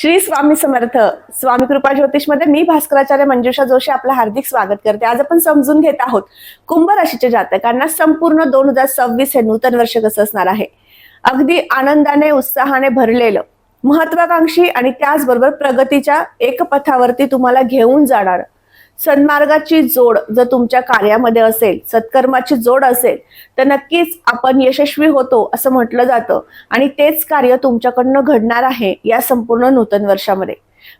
श्री स्वामी समर्थ स्वामी कृपा ज्योतिषमध्ये मी भास्कराचार्य मंजुषा जोशी आपलं हार्दिक स्वागत करते. आज आपण समजून घेत आहोत कुंभ राशीच्या जातकांना संपूर्ण दोन हजार सव्वीस हे नूतन वर्ष कसं असणार आहे? अगदी आनंदाने उत्साहाने भरलेलं महत्वाकांक्षी आणि त्याचबरोबर प्रगतीच्या एक पथावरती तुम्हाला घेऊन जाणार सन्मार्गाची जोड जर तुमच्या कार्यामध्ये असेल सत्कर्माची जोड असेल तर नक्कीच आपण यशस्वी होतो असं म्हटलं जातं. आणि तेच कार्य तुमच्याकडनं घडणार आहे या संपूर्ण नूतन वर्षामध्ये.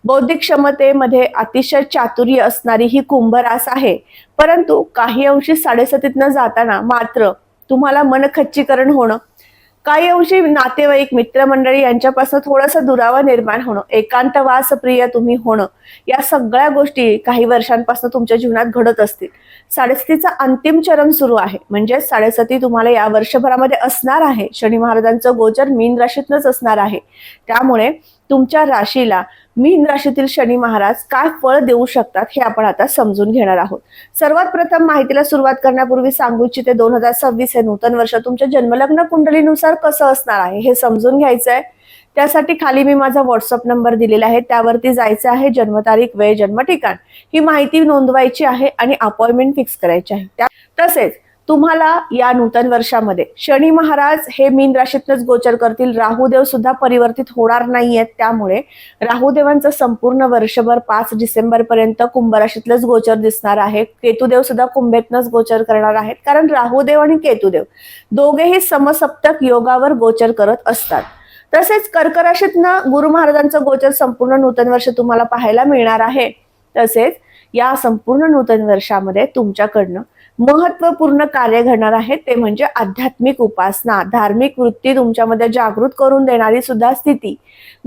बौद्धिक क्षमतेमध्ये अतिशय चातुर्य असणारी ही कुंभरास आहे. परंतु काही अंशी साडेसतीतनं जाताना मात्र तुम्हाला मनखच्चीकरण होणं काही अंशी नातेवाईक मित्रमंडळी यांच्यापासून थोडासा दुरावा निर्माण होणं एकांतवास प्रिय तुम्ही होणं या सगळ्या गोष्टी काही वर्षांपासून तुमच्या जीवनात घडत असतील. साडेसतीचा अंतिम चरण सुरू आहे. म्हणजे साडेसती तुम्हाला या वर्षभरामध्ये असणार आहे. शनी महाराजांचं गोचर मीन राशीतनच असणार आहे. त्यामुळे तुमच्या राशीला मीन राशीतील शनी महाराज काय फळ देऊ शकतात हे आपण आता समजून घेणार आहोत. सर्वात प्रथम माहितीला सुरुवात करण्यापूर्वी सांगू इच्छिते दोन हजार सव्वीस हे नूतन वर्ष तुमच्या जन्मलग्न कुंडलीनुसार कसं असणार आहे हे समजून घ्यायचं आहे त्यासाठी खाली मी माझा व्हॉट्सअप नंबर दिलेला आहे त्यावरती जायचं आहे जन्मतारीख वेळ जन्म ठिकाण ही माहिती नोंदवायची आहे आणि अपॉइंटमेंट फिक्स करायची आहे. तसेच तुम्हाला या नूतन वर्षामध्ये. शनी महाराज हे मीन राशीतनच गोचर करतील. राहुदेव सुद्धा परिवर्तित होणार नाहीयेत. त्यामुळे राहुदेवांचं संपूर्ण वर्षभर पाच डिसेंबर पर्यंत कुंभ राशीतलंच गोचर दिसणार आहे. केतुदेव सुद्धा कुंभेतनच गोचर करणार आहेत. कारण राहुदेव आणि केतुदेव दोघेही समसप्तक योगावर गोचर करत असतात. तसेच कर्क राशीतनं गुरु महाराजांचं गोचर संपूर्ण नूतन वर्ष तुम्हाला पाहायला मिळणार आहे. तसेच या संपूर्ण नूतन वर्षामध्ये तुमच्याकडनं महत्त्वपूर्ण कार्य घडणार आहे ते म्हणजे आध्यात्मिक उपासना. धार्मिक वृत्ती तुमच्यामध्ये जागृत करून देणारी सुद्धा स्थिती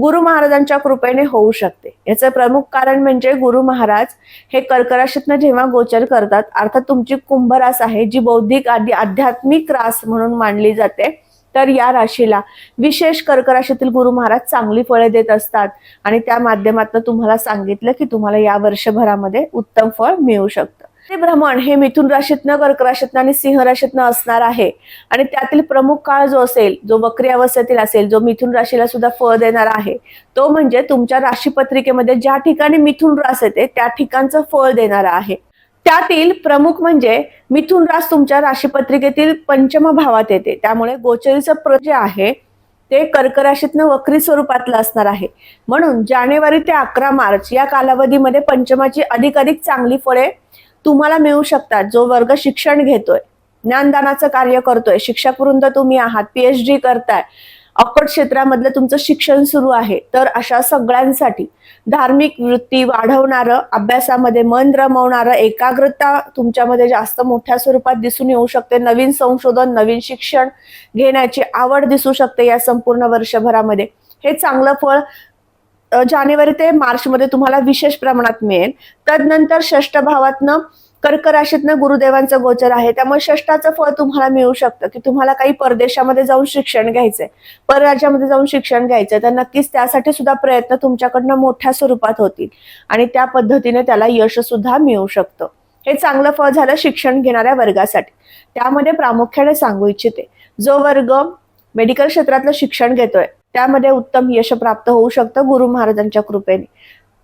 गुरु महाराजांच्या कृपेने होऊ शकते. याचं प्रमुख कारण म्हणजे गुरु महाराज हे कर्कराशीतनं जेव्हा गोचर करतात अर्थात तुमची कुंभ रास आहे जी बौद्धिक आधी आध्यात्मिक रास म्हणून मानली जाते तर या राशीला विशेष कर्क राशीतील गुरु महाराज चांगली फळे देत असतात. आणि त्या माध्यमातून तुम्हाला सांगितलं की तुम्हाला या वर्षभरामध्ये उत्तम फळ मिळू शकतं. ते भ्रमण हे मिथुन राशीतनं कर्क राशीतनं आणि सिंह राशीतनं असणार आहे. आणि त्यातील प्रमुख काळ जो असेल जो वक्री अवस्थेतील असेल जो मिथुन राशीला सुद्धा फळ देणार आहे तो म्हणजे तुमच्या राशीपत्रिकेमध्ये ज्या ठिकाणी मिथुन रास येते त्या ठिकाणचं फळ देणारा आहे. त्यातील प्रमुख म्हणजे मिथुन रास तुमच्या राशीपत्रिकेतील पंचम भावात येते. त्यामुळे गोचरीचं प्र जे आहे ते कर्क राशीतनं वक्री स्वरूपातलं असणार आहे. म्हणून जानेवारी ते अकरा मार्च या कालावधीमध्ये पंचमाची अधिक अधिक चांगली फळे तुम्हाला मिळू शकतात जो वर्ग शिक्षण घेतोय ज्ञानदानाचं कार्य करतोय शिक्षक वृंद तुम्ही आहात पीएच डी करताय अकोट क्षेत्रामधलं तुमचं शिक्षण सुरू आहे तर अशा सगळ्यांसाठी धार्मिक वृत्ती वाढवणारं अभ्यासामध्ये मन रमवणारं एकाग्रता तुमच्यामध्ये जास्त मोठ्या स्वरूपात दिसून येऊ शकते नवीन संशोधन नवीन शिक्षण घेण्याची आवड दिसू शकते या संपूर्ण वर्षभरामध्ये. हे चांगलं फळ जानेवारी ते मार्च मध्ये तुम्हाला विशेष प्रमाणात मिळेल. तदनंतर षष्ठ भावातनं कर्क राशीतनं गुरुदेवांचं गोचर आहे. त्यामुळे षष्टाचं फळ तुम्हाला मिळू शकतं की तुम्हाला काही परदेशामध्ये जाऊन शिक्षण घ्यायचंय. परराज्यामध्ये जाऊन शिक्षण घ्यायचंय. तर नक्कीच त्यासाठी सुद्धा प्रयत्न तुमच्याकडनं मोठ्या स्वरूपात होतील. आणि त्या पद्धतीने त्याला यश सुद्धा मिळू शकतं. हे चांगलं फळ झालं शिक्षण घेणाऱ्या वर्गासाठी. त्यामध्ये प्रामुख्याने सांगू इच्छिते. जो वर्ग मेडिकल क्षेत्रातलं शिक्षण घेतोय त्यामध्ये उत्तम यश प्राप्त होऊ शकतं गुरु महाराजांच्या कृपेने.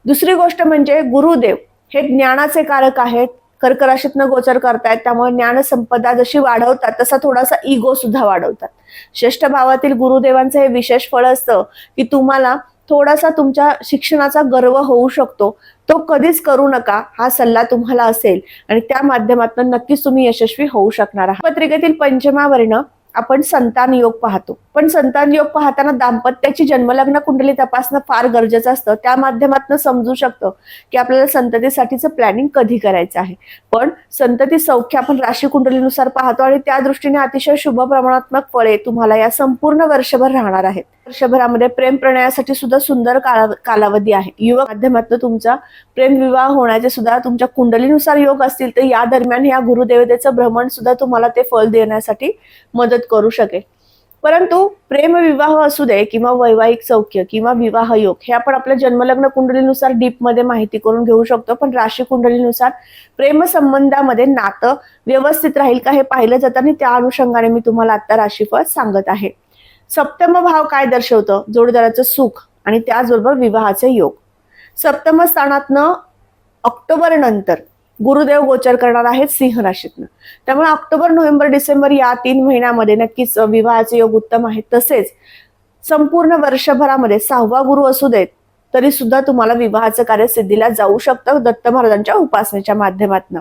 दुसरी गोष्ट म्हणजे गुरुदेव हे ज्ञानाचे कारक आहेत. कर्कराशीतनं गोचर करतायत त्यामुळे ज्ञानसंपदा जशी वाढवतात तसा थोडासा इगो सुद्धा वाढवतात. श्रेष्ठ भावातील गुरुदेवांचं हे विशेष फळ असतं की तुम्हाला थोडासा तुमच्या शिक्षणाचा गर्व होऊ शकतो. तो कधीच करू नका हा सल्ला तुम्हाला असेल. आणि त्या माध्यमातून नक्कीच तुम्ही यशस्वी होऊ शकणार आहात. पत्रिकेतील पंचमावर्ण आपण संतान योग पाहतो. पण संतान योग पाहताना दाम्पत्याची जन्मलग्न कुंडली तपासणं फार गरजेचं असतं. त्या माध्यमातून समजू शकतं की आपल्याला संततीसाठीचं प्लॅनिंग कधी करायचं आहे. पण संतती सौख्य आपण राशी कुंडलीनुसार पाहतो आणि त्या दृष्टीने अतिशय शुभ प्रमाणात्मक फळे तुम्हाला या संपूर्ण वर्षभर राहणार आहेत. वर्षभरामध्ये प्रेम प्रणयासाठी सुद्धा सुंदर काला- कालावधी आहे. युवक माध्यमातून तुमचा प्रेम विवाह होण्याचे सुद्धा तुमच्या कुंडलीनुसार योग असतील तर या दरम्यान या गुरुदेवतेचं भ्रमण सुद्धा तुम्हाला ते फळ देण्यासाठी मदत करू शकेल. परंतु प्रेम विवाह असू दे किंवा वैवाहिक सौख्य किंवा विवाह योग हे आपण आपल्या जन्मलग्न कुंडलीनुसार डीपमध्ये माहिती करून घेऊ शकतो. पण राशी कुंडलीनुसार प्रेम संबंधामध्ये नातं व्यवस्थित राहील का हे पाहिलं जातं आणि त्या अनुषंगाने मी तुम्हाला आता राशीफळ सांगत आहे. सप्तम भाव काय दर्शवतं? जोडदाराचं सुख आणि त्याचबरोबर विवाहाचे योग. सप्तम स्थानातनं ऑक्टोबर नंतर गुरुदेव गोचर करणार आहेत सिंह राशीतनं त्यामुळे ऑक्टोबर नोव्हेंबर डिसेंबर या तीन महिन्यामध्ये नक्कीच विवाहाचे योग उत्तम आहेत. तसेच संपूर्ण वर्षभरामध्ये सहावा गुरु असू देत तरी सुद्धा तुम्हाला विवाहाचं कार्य सिद्धीला जाऊ शकतं दत्त महाराजांच्या उपासनेच्या माध्यमातून.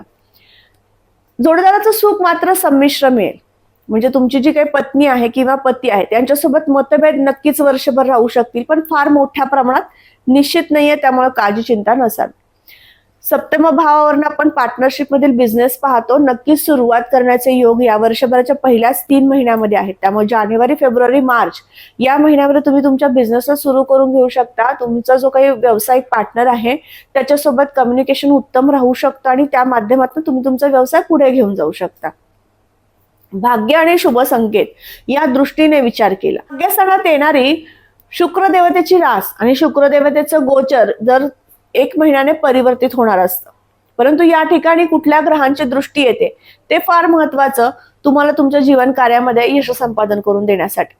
जोडदाराचं सुख मात्र संमिश्र मिळेल. म्हणजे तुमची जी काही पत्नी आहे किंवा पती आहे त्यांच्यासोबत मतभेद नक्कीच वर्षभर राहू शकतील पण फार मोठ्या प्रमाणात निश्चित नाहीये त्यामुळे काळजी चिंता नसावी. सप्तम भावावरून आपण पार्टनरशिप मधील बिझनेस पाहतो. नक्कीच सुरुवात करण्याचे योग या वर्षभराच्या पहिल्याच तीन महिन्यामध्ये आहेत. त्यामुळे जानेवारी फेब्रुवारी मार्च या महिन्यामध्ये तुम्ही तुमच्या बिझनेसला सुरू करून घेऊ शकता. तुमचा जो काही व्यावसायिक पार्टनर आहे त्याच्यासोबत कम्युनिकेशन उत्तम राहू शकतं आणि त्या माध्यमातून तुम्ही तुमचा व्यवसाय पुढे घेऊन जाऊ शकता. भाग्य आणि शुभ संकेत या दृष्टीने विचार केला. भाग्यस्थानात येणारी शुक्रदेवतेची रास आणि शुक्र देवतेचं गोचर जर एक महिन्याने परिवर्तित होणार असतं. परंतु या ठिकाणी कुठल्या ग्रहांची दृष्टी येते ते फार महत्वाचं तुम्हाला तुमच्या जीवन कार्यामध्ये यश संपादन करून देण्यासाठी.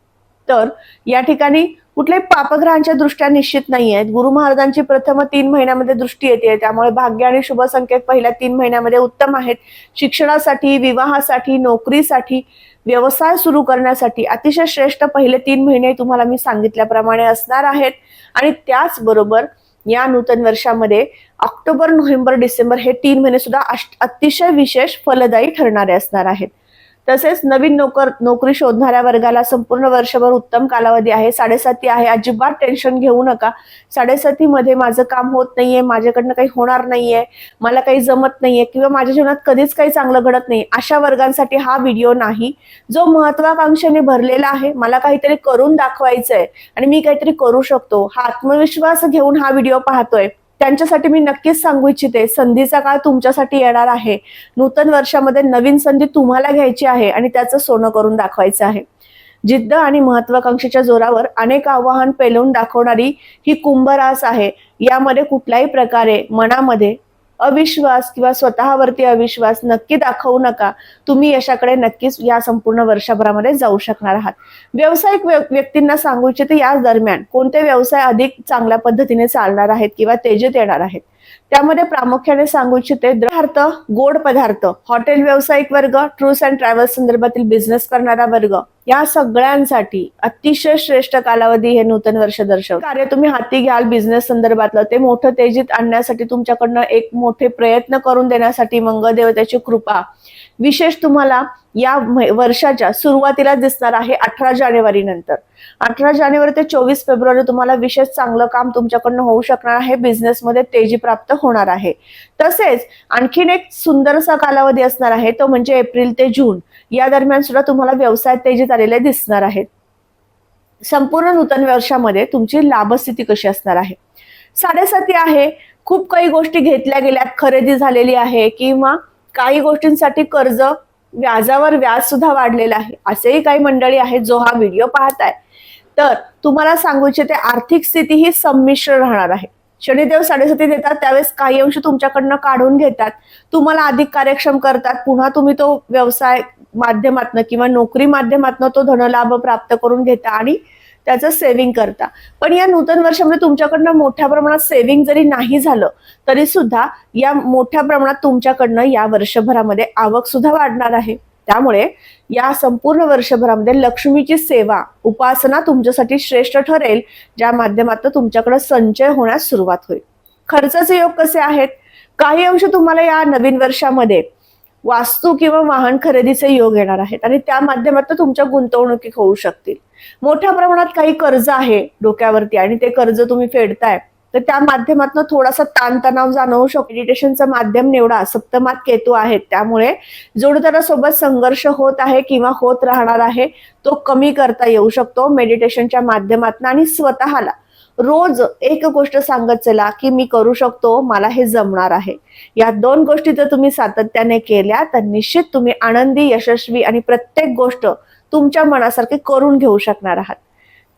तर या ठिकाणी कुठल्याही पापग्रहांच्या दृष्ट्या निश्चित नाही आहेत गुरु महाराजांची प्रथम तीन महिन्यामध्ये दृष्टी येते त्यामुळे भाग्य आणि शुभ संकेत पहिल्या तीन महिन्यामध्ये उत्तम आहेत. शिक्षणासाठी विवाहासाठी नोकरीसाठी व्यवसाय सुरू करण्यासाठी अतिशय श्रेष्ठ पहिले तीन महिने तुम्हाला मी सांगितल्याप्रमाणे असणार आहेत. आणि त्याचबरोबर या नूतन वर्षामध्ये ऑक्टोबर नोव्हेंबर डिसेंबर हे तीन महिने सुद्धा अतिशय विशेष फलदायी ठरणारे असणार आहेत. तसेच नवीन नोकर नोकरी शोधणाऱ्या वर्गाला संपूर्ण वर्षभर उत्तम कालावधी आहे. साडेसाती आहे. अजिबात टेन्शन घेऊ नका. साडेसातीमध्ये माझं काम होत नाहीये. माझ्याकडनं काही होणार नाहीये. मला काही जमत नाहीये किंवा माझ्या जीवनात कधीच काही चांगलं घडत नाही अशा वर्गांसाठी हा व्हिडिओ नाही. जो महत्वाकांक्षेने भरलेला आहे मला काहीतरी करून दाखवायचंय आणि मी काहीतरी करू शकतो. हा आत्मविश्वास घेऊन हा व्हिडिओ पाहतोय. त्यांच्यासाठी मी नक्कीच सांगू इच्छिते संधीचा काळ तुमच्यासाठी येणार आहे. नूतन वर्षामध्ये नवीन संधी तुम्हाला घ्यायची आहे आणि त्याचं सोनं करून दाखवायचं आहे. जिद्द आणि महत्वाकांक्षेच्या जोरावर अनेक आव्हान पेलवून दाखवणारी ही कुंभरास आहे. यामध्ये कुठल्याही प्रकारे मनामध्ये अविश्वास किंवा स्वतःवरती अविश्वास नक्की दाखवू नका. तुम्ही यशाकडे नक्कीच या संपूर्ण वर्षभरामध्ये जाऊ शकणार आहात. व्यावसायिक व्य- व्यक्तींना सांगू इच्छिते या दरम्यान कोणते व्यवसाय अधिक चांगल्या पद्धतीने चालणार आहेत किंवा तेजीत येणार आहेत? त्यामध्ये प्रामुख्याने सांगू इच्छिते पदार्थ गोड पदार्थ हॉटेल व्यावसायिक वर्ग ट्रूस अँड ट्रॅव्हल्स संदर्भातील बिझनेस करणारा वर्ग. या सगळ्यांसाठी अतिशय श्रेष्ठ कालावधी हे नूतन वर्ष दर्शवत. कार्य तुम्ही हाती घ्याल बिझनेस संदर्भातलं. ते मोठं तेजीत आणण्यासाठी तुमच्याकडनं एक मोठे प्रयत्न करून देण्यासाठी मंगळदेवतेची कृपा. विशेष तुम्हाला या वर्षाच्या सुरुवातीला दिसणार आहे अठरा जानेवारी नंतर. अठरा जानेवारी ते चोवीस फेब्रुवारी तुम्हाला विशेष चांगलं काम तुमच्याकडनं होऊ शकणार आहे बिझनेसमध्ये तेजी प्राप्त होणार आहे. तसेच आणखीन एक सुंदरसा कालावधी असणार आहे तो म्हणजे एप्रिल ते जून. या दरम्यान सुद्धा तुम्हाला व्यवसाय तेजीत आलेले दिसणार आहेत. संपूर्ण नूतन वर्षामध्ये तुमची लाभस्थिती कशी असणार आहे? साडेसाती आहे खूप काही गोष्टी घेतल्या गेल्या खरेदी झालेली आहे किंवा काही गोष्टींसाठी कर्ज व्याजावर व्याज सुद्धा वाढलेलं आहे. असेही काही मंडळी आहेत जो हा व्हिडिओ पाहताय. तर तुम्हाला सांगू इच्छिते आर्थिक स्थिती ही संमिश्र राहणार आहे. शनिदेव साडेसाती देतात त्यावेळेस काही अंश तुमच्याकडनं काढून घेतात. तुम्हाला अधिक कार्यक्षम करतात. पुन्हा तुम्ही तो व्यवसाय माध्यमातनं किंवा नोकरी माध्यमातनं तो धनलाभ प्राप्त करून घेता आणि त्याचं सेव्हिंग करता. पण या नूतन वर्षामध्ये तुमच्याकडनं मोठ्या प्रमाणात सेव्हिंग जरी नाही झालं तरी सुद्धा या मोठ्या प्रमाणात तुमच्याकडनं या वर्षभरामध्ये आवक सुद्धा वाढणार आहे. त्यामुळे या संपूर्ण वर्षभरामध्ये लक्ष्मीची सेवा उपासना तुमच्यासाठी श्रेष्ठ ठरेल ज्या माध्यमातून तुमच्याकडे संचय होण्यास सुरुवात होईल. खर्चाचे योग कसे आहेत? काही अंश तुम्हाला या नवीन वर्षामध्ये वास्तू किंवा वाहन खरेदीचे योग येणार आहेत. आणि त्या माध्यमातून तुमच्या गुंतवणुकी होऊ शकतील. मोठ्या प्रमाणात काही कर्ज आहे डोक्यावरती आणि ते कर्ज तुम्ही फेडताय तर त्या माध्यमातून थोडासा ताणतणाव जाणवू शकतो. मेडिटेशनचं माध्यम निवडा. सप्तमात केतू आहेत. त्यामुळे जोडदारासोबत संघर्ष होत आहे किंवा होत राहणार आहे तो कमी करता येऊ शकतो. मेडिटेशनच्या माध्यमातून आणि स्वतःला रोज एक गोष्ट सांगत चला की मी करू शकतो मला हे जमणार आहे. या दोन गोष्टी जर तुम्ही सातत्याने केल्या तर निश्चित तुम्ही आनंदी यशस्वी आणि प्रत्येक गोष्ट तुमच्या मनासारखी करून घेऊ शकणार आहात.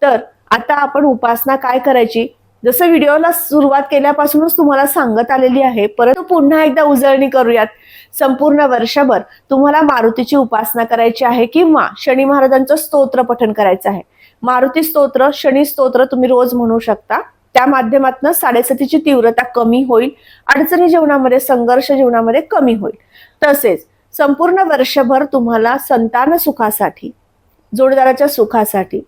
तर आता आपण उपासना काय करायची? जसं व्हिडिओला सुरुवात केल्यापासूनच तुम्हाला सांगत आलेली आहे परंतु पुन्हा एकदा उजळणी करूयात. संपूर्ण वर्षभर तुम्हाला मारुतीची उपासना करायची आहे किंवा शनी महाराजांचं स्तोत्र पठण करायचं आहे. मारुती स्तोत्र शनी स्तोत्र तुम्ही रोज म्हणू शकता. त्या माध्यमातून साडेसतीची तीव्रता कमी होईल. अडचणी जीवनामध्ये संघर्ष जीवनामध्ये कमी होईल. तसेच संपूर्ण वर्षभर तुम्हाला संतान सुखासाठी जोडदाराच्या सुखासाठी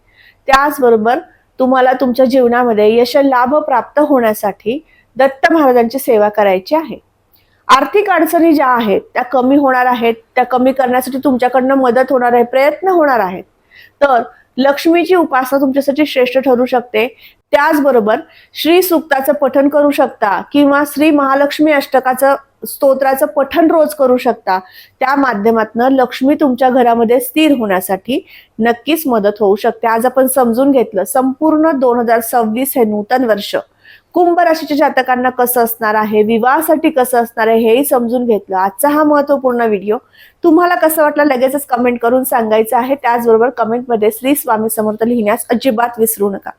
त्याचबरोबर तुम्हाला तुमच्या जीवनामध्ये यश लाभ प्राप्त होण्यासाठी दत्त महाराजांची सेवा करायची आहे. आर्थिक अडचणी ज्या आहेत त्या कमी होणार आहेत. त्या कमी करण्यासाठी तुमच्याकडनं मदत होणार आहे प्रयत्न होणार आहेत. तर लक्ष्मीची उपासना तुमच्यासाठी श्रेष्ठ ठरू शकते. त्याचबरोबर श्री सुक्ताचं पठण करू शकता किंवा श्री महालक्ष्मी अष्टकाचं स्तोत्राचं पठण रोज करू शकता. त्या माध्यमातनं लक्ष्मी तुमच्या घरामध्ये स्थिर होण्यासाठी नक्कीच मदत होऊ शकते. आज आपण समजून घेतलं संपूर्ण दोन हजार सव्वीस हे नूतन वर्ष. कुंभ राशीच्या जातकांना कसं असणार आहे? विवाहासाठी कसं असणार आहे? हेही समजून घेतलं. आजचा हा महत्त्वपूर्ण व्हिडिओ तुम्हाला कसं वाटलं लगेचच कमेंट करून सांगायचं आहे. त्याचबरोबर कमेंटमध्ये श्री स्वामी समर्थ लिहिण्यास अजिबात विसरू नका.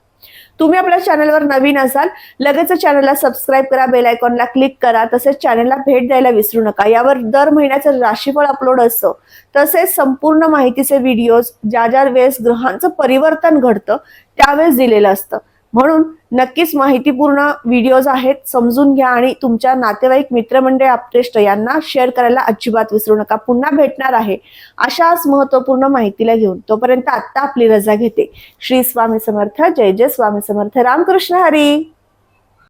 तुम्ही आपल्या चॅनलवर नवीन असाल लगेच चॅनलला सबस्क्राईब करा बेल आयकॉनला क्लिक करा तसेच चॅनलला भेट द्यायला विसरू नका. यावर दर महिन्याचं राशीफळ अपलोड असतं. तसेच संपूर्ण माहितीचे व्हिडिओज ज्या ज्या वेळेस ग्रहांचं परिवर्तन घडतं त्यावेळेस दिलेलं असतं. म्हणून नक्कीच माहितीपूर्ण व्हिडिओज आहेत समजून घ्या आणि तुमच्या नातेवाईक मित्रमंडळ आपतेष्ट यांना शेअर करायला अजिबात विसरू नका. पुन्हा भेटणार आहे अशाच महत्त्वपूर्ण माहितीला घेऊन. तोपर्यंत आत्ता आपली रजा घेते. श्री स्वामी समर्थ जय जय स्वामी समर्थ. रामकृष्ण हरी!